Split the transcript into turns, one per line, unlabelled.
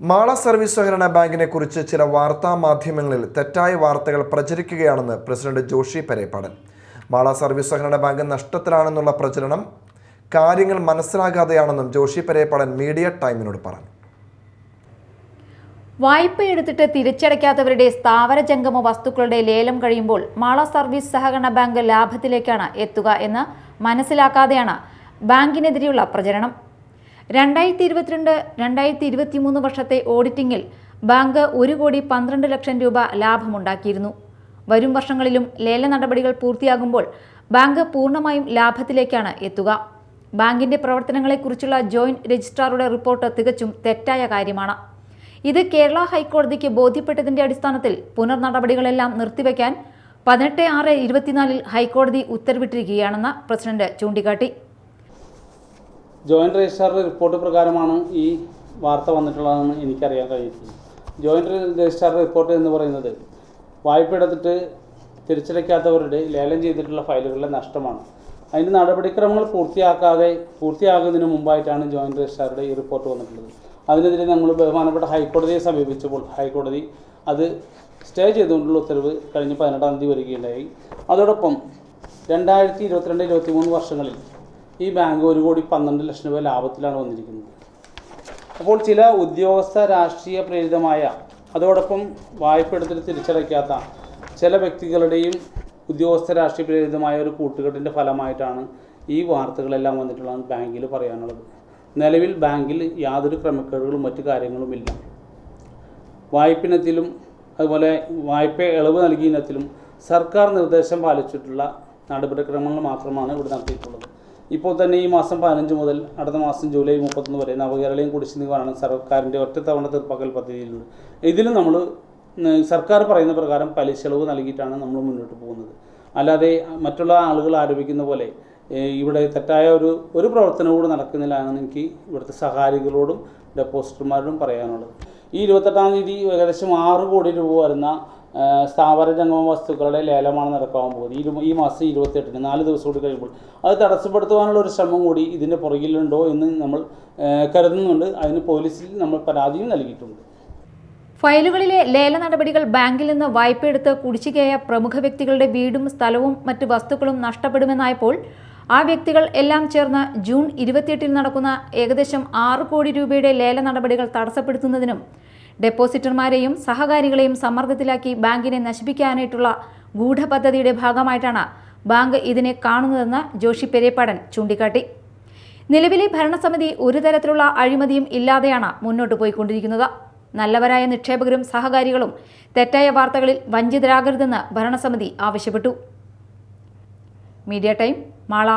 Mala service സഹകരണ ബാങ്കിനെ കുറിച്ച് ചില വാർത്താ മാധ്യമങ്ങളിൽ തെറ്റായ വാർത്തകൾ പ്രചരിക്കുകയാണെന്ന് പ്രസിഡന്റ് ജോഷി പരേപ്പാടൻ. മാള സർവീസ് സഹകരണ ബാങ്ക് നഷ്ടത്തിലാണെന്നുള്ള പ്രചരണം കാര്യങ്ങൾ മനസ്സിലാകാതെയാണെന്നും ജോഷി പരേപ്പാടൻ മീഡിയ ടൈമിനോട് പറഞ്ഞു.
വായ്പ എടുത്തിട്ട് തിരിച്ചടയ്ക്കാത്തവരുടെ സ്ഥാവര ജംഗമ വസ്തുക്കളുടെ ലേലം കഴിയുമ്പോൾ മാള സർവീസ് സഹകരണ ബാങ്ക് ലാഭത്തിലേക്കാണ് എത്തുക എന്ന് മനസ്സിലാക്കാതെയാണ് ബാങ്കിനെതിരെയുള്ള പ്രചരണം. രണ്ടായിരത്തി ഇരുപത്തിരണ്ട് രണ്ടായിരത്തി ഇരുപത്തി മൂന്ന് വർഷത്തെ ഓഡിറ്റിംഗിൽ ബാങ്ക് ഒരു കോടി പന്ത്രണ്ട് ലക്ഷം രൂപ ലാഭമുണ്ടാക്കിയിരുന്നു. വരും വർഷങ്ങളിലും ലേല നടപടികൾ പൂർത്തിയാകുമ്പോൾ ബാങ്ക് പൂർണമായും ലാഭത്തിലേക്കാണ് എത്തുക. ബാങ്കിന്റെ പ്രവർത്തനങ്ങളെക്കുറിച്ചുള്ള ജോയിന്റ് രജിസ്ട്രാറുടെ റിപ്പോർട്ട് തികച്ചും തെറ്റായ കാര്യമാണ്. ഇത് കേരള ഹൈക്കോടതിക്ക് ബോധ്യപ്പെട്ടതിന്റെ അടിസ്ഥാനത്തിൽ പുനർ നടപടികളെല്ലാം നിർത്തിവെക്കാൻ പതിനെട്ട് ആറ് ഇരുപത്തിനാലിൽ ഹൈക്കോടതി ഉത്തരവിട്ടിരിക്കുകയാണെന്ന് പ്രസിഡന്റ് ചൂണ്ടിക്കാട്ടി.
ജോയിന്റ് രജിസ്ട്രാറുടെ റിപ്പോർട്ട് പ്രകാരമാണ് ഈ വാർത്ത വന്നിട്ടുള്ളതെന്ന് എനിക്കറിയാൻ കഴിഞ്ഞിട്ടുണ്ട് ജോയിന്റ് രജിസ്ട്രാറുടെ റിപ്പോർട്ട് എന്ന് പറയുന്നത് വായ്പ എടുത്തിട്ട് തിരിച്ചടയ്ക്കാത്തവരുടെ ലേലം ചെയ്തിട്ടുള്ള ഫയലുകളുടെ നഷ്ടമാണ്. അതിന്റെ നടപടിക്രമങ്ങൾ പൂർത്തിയാക്കാതെ പൂർത്തിയാകുന്നതിന് മുമ്പായിട്ടാണ് ജോയിന്റ് രജിസ്ട്രാറുടെ ഈ റിപ്പോർട്ട് വന്നിട്ടുള്ളത്. അതിനെതിരെ നമ്മൾ ബഹുമാനപ്പെട്ട ഹൈക്കോടതിയെ സമീപിച്ചപ്പോൾ ഹൈക്കോടതി അത് സ്റ്റേ ചെയ്തുകൊണ്ടുള്ള ഉത്തരവ് കഴിഞ്ഞ് പതിനെട്ടാം തീയതി വരികയുണ്ടായി. അതോടൊപ്പം രണ്ടായിരത്തി ഇരുപത്തിരണ്ട് ഇരുപത്തി മൂന്ന് വർഷങ്ങളിൽ ഈ ബാങ്ക് ഒരു കോടി പന്ത്രണ്ട് ലക്ഷം രൂപ ലാഭത്തിലാണ് വന്നിരിക്കുന്നത്. അപ്പോൾ ചില ഉദ്യോഗസ്ഥ രാഷ്ട്രീയ പ്രേരിതമായ അതോടൊപ്പം വായ്പ എടുത്തിട്ട് തിരിച്ചടയ്ക്കാത്ത ചില വ്യക്തികളുടെയും ഉദ്യോഗസ്ഥ രാഷ്ട്രീയ പ്രേരിതമായ ഒരു കൂട്ടുകെട്ടിന്റെ ഫലമായിട്ടാണ് ഈ വാർത്തകളെല്ലാം വന്നിട്ടുള്ളതെന്ന് ബാങ്കിൽ പറയാനുള്ളത്. നിലവിൽ ബാങ്കിൽ യാതൊരു ക്രമക്കേടുകളും മറ്റു കാര്യങ്ങളുമില്ല. വായ്പിനത്തിലും അതുപോലെ വായ്പ ഇളവ് നൽകിയ ഇനത്തിലും സർക്കാർ നിർദ്ദേശം പാലിച്ചിട്ടുള്ള നടപടിക്രമങ്ങൾ മാത്രമാണ് ഇവിടെ നടത്തിയിട്ടുള്ളത്. ഇപ്പോൾ തന്നെ ഈ മാസം പതിനഞ്ച് മുതൽ അടുത്ത മാസം ജൂലൈ മുപ്പത്തൊന്ന് വരെ നവകേരളയും കുടിശ്ശിനിയുമാണ് സർക്കാരിന്റെ ഒറ്റത്തവണ തീർപ്പാക്കൽ പദ്ധതിയിലുണ്ട്. ഇതിലും നമ്മൾ സർക്കാർ പറയുന്ന പ്രകാരം പലിശ ഇളവ് നൽകിയിട്ടാണ് നമ്മൾ മുന്നോട്ട് പോകുന്നത്. അല്ലാതെ മറ്റുള്ള ആളുകൾ ആരോപിക്കുന്ന പോലെ ഇവിടെ തെറ്റായ ഒരു ഒരു പ്രവർത്തനവും കൂടി നടക്കുന്നില്ല എന്നാണ് എനിക്ക് ഇവിടുത്തെ സഹാരികളോടും ഡെപ്പോസിറ്റർമാരോടും പറയാനുള്ളത്. ഈ ഇരുപത്തെട്ടാം തീയതി ഏകദേശം ആറ് കോടി രൂപ വരുന്ന സ്ഥാവര ജംഗമ വസ്തുക്കളുടെ ലേലമാണ് നടക്കാൻ പോകുന്നത്. ഇരു ഈ മാസം ഇരുപത്തെട്ടിന് നാല് ദിവസം കൂടി കഴിയുമ്പോൾ അത് തടസ്സപ്പെടുത്തുവാനുള്ള ഒരു ശ്രമം കൂടി ഇതിന്റെ പുറകിലുണ്ടോ എന്ന് നമ്മൾ കരുതുന്നുണ്ട്. അതിന് പോലീസിൽ നമ്മൾ പരാതിയും നൽകിയിട്ടുണ്ട്.
ഫയലുകളിലെ ലേല നടപടികൾ ബാങ്കിൽ നിന്ന് വായ്പയെടുത്ത് കുടിശ്ശികയായ പ്രമുഖ വ്യക്തികളുടെ വീടും സ്ഥലവും മറ്റ് വസ്തുക്കളും നഷ്ടപ്പെടുമെന്നായപ്പോൾ ആ വ്യക്തികൾ എല്ലാം ചേർന്ന് ജൂൺ ഇരുപത്തിയെട്ടിൽ നടക്കുന്ന ഏകദേശം ആറ് കോടി രൂപയുടെ ലേല നടപടികൾ തടസ്സപ്പെടുത്തുന്നതിനും ഡെപ്പോസിറ്റർമാരെയും സഹകാരികളെയും സമ്മർദ്ദത്തിലാക്കി ബാങ്കിനെ നശിപ്പിക്കാനായിട്ടുള്ള ഗൂഢപദ്ധതിയുടെ ഭാഗമായിട്ടാണ് ബാങ്ക് ഇതിനെ കാണുന്നതെന്ന് ജോഷി പെരേപ്പാടൻ ചൂണ്ടിക്കാട്ടി. നിലവിലെ ഭരണസമിതി ഒരു തരത്തിലുള്ള അഴിമതിയും ഇല്ലാതെയാണ് മുന്നോട്ട് പോയിക്കൊണ്ടിരിക്കുന്നത്. നല്ലവരായ നിക്ഷേപകരും സഹകാരികളും തെറ്റായ വാർത്തകളിൽ വഞ്ചിതരാകരുതെന്ന് ഭരണസമിതി ആവശ്യപ്പെട്ടു. Media time Mala.